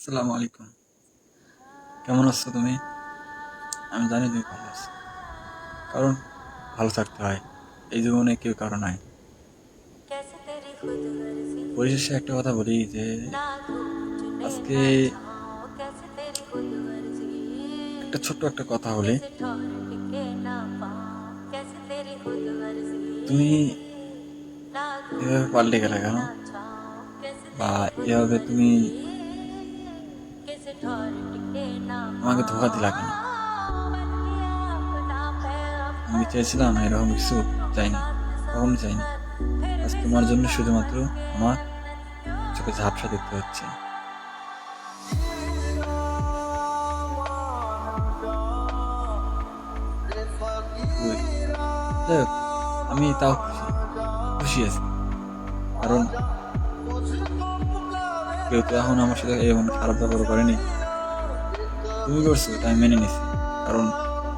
আসসালামু আলাইকুম। কেমন আছো তুমি? আমি জানি তুমি ভালো আছো। কারণ ভালো থাকতে হয়। এই জীবনে কেউ কারও নাই। পরিশেষে একটা কথা বলি যে, আজকে একটা ছোট্ট একটা কথা বলি। তুমি এভাবে পাল্টে গেলে কেন? বা এভাবে তুমি আমাকে ধোকা দিলা কেন? আমি চেয়েছিলাম এরকম কিছু চাইনি, কখনো চাইনি। আজ তোমার জন্য শুধুমাত্র আমার চোখে ঝাপসা দেখতে হচ্ছে। আমি তাও খুশি খুশি আছি। কারণ কেউ তো এখন আমার সাথে এমন খারাপ ব্যবহার করেনি। তুমি করছ আমি মেনে নিছি। কারণ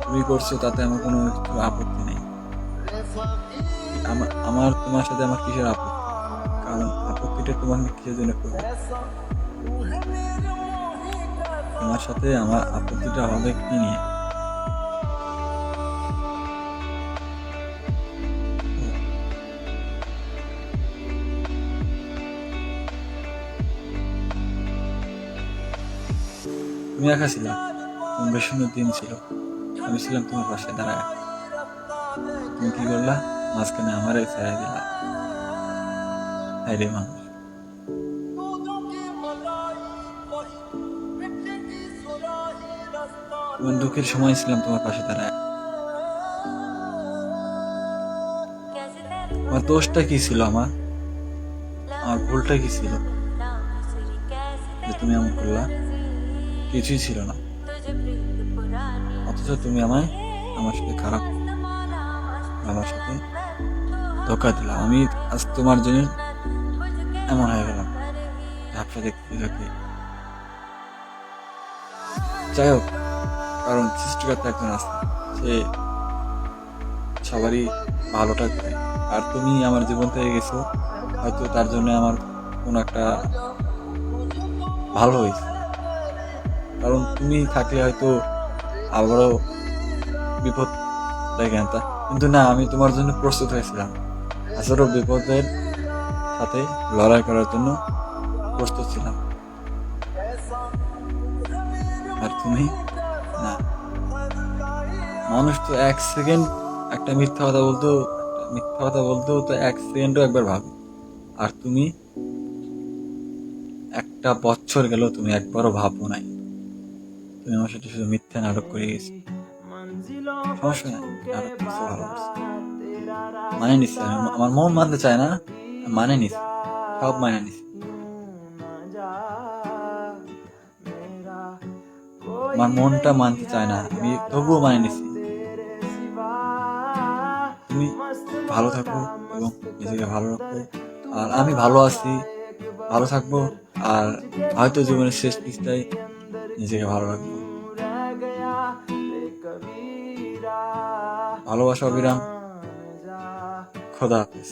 তুমি করছ, তাতে আমার কোনো কিছু আপত্তি নেই। আমার আমার, তোমার সাথে আমার কিসের আপত্তি? কারণ আপত্তিটা তোমার কিসের জন্য করবে? তোমার সাথে আমার আপত্তিটা হবে কি নিয়ে? তুমি একা ছিল তোমার বেশ সুন্দর দিন ছিল। আমি ছিলাম তোমার পাশে দাঁড়ায়। তুমি কি করলা? মাঝখানে আমার ছেড়ে দিলা। হাই রে মানুষ তোমার দুঃখের সময় ছিলাম তোমার পাশে দাঁড়ায়। আমার দোষটা কি ছিল আমার? আমার ভুলটা কি ছিল? যে তুমি এমন করলা? কিছুই ছিল না। অথচ তুমি আমায়, আমার সাথে খারাপ, আমার সাথে ধোকা দিলাম আমি আজ তোমার জন্য এমন হয়ে গেলাম। ঝাপসা দেখতে দেখতে। যাই হোক, কারণ সৃষ্টিকর্তা একজন আছে। সে সবারই ভালোটা করে আর তুমি আমার জীবন থেকে গেছো, হয়তো তার জন্য আমার কোনো একটা ভালো হয়েছে। কারণ তুমি থাকলে হয়তো আবারও বিপদ দেখে আনতা কিন্তু না, আমি তোমার জন্য প্রস্তুত হয়েছিলাম। আসলে বিপদের সাথে লড়াই করার জন্য প্রস্তুত ছিলাম। আর তুমি? না। মানুষ তো এক সেকেন্ড একটা মিথ্যা কথা একটা মিথ্যা কথা বলতেও তো এক সেকেন্ডও একবার ভাবে। আর তুমি? একটা বছর গেল তুমি একবারও ভাবো নাই। তুমি আমার সাথে শুধু মিথ্যা নাটক করে গেছি সমস্যা নাই, নাটক মানে নিচ্ছি আমার মন মানতে চায় না মানে নিচ্ছি সব মানে নিচ্ছি আমার মনটা মানতে চায় না, আমি তবুও মানে নিচ্ছি তুমি ভালো থাকো এবং নিজেকে ভালো রাখো, আর আমি ভালো আছি, ভালো থাকব, আর হয়তো জীবনের শেষ পিসটাই নিজেকে ভালো রাখব ভালোবাসা অবিরাম। খোদা হাফিজ।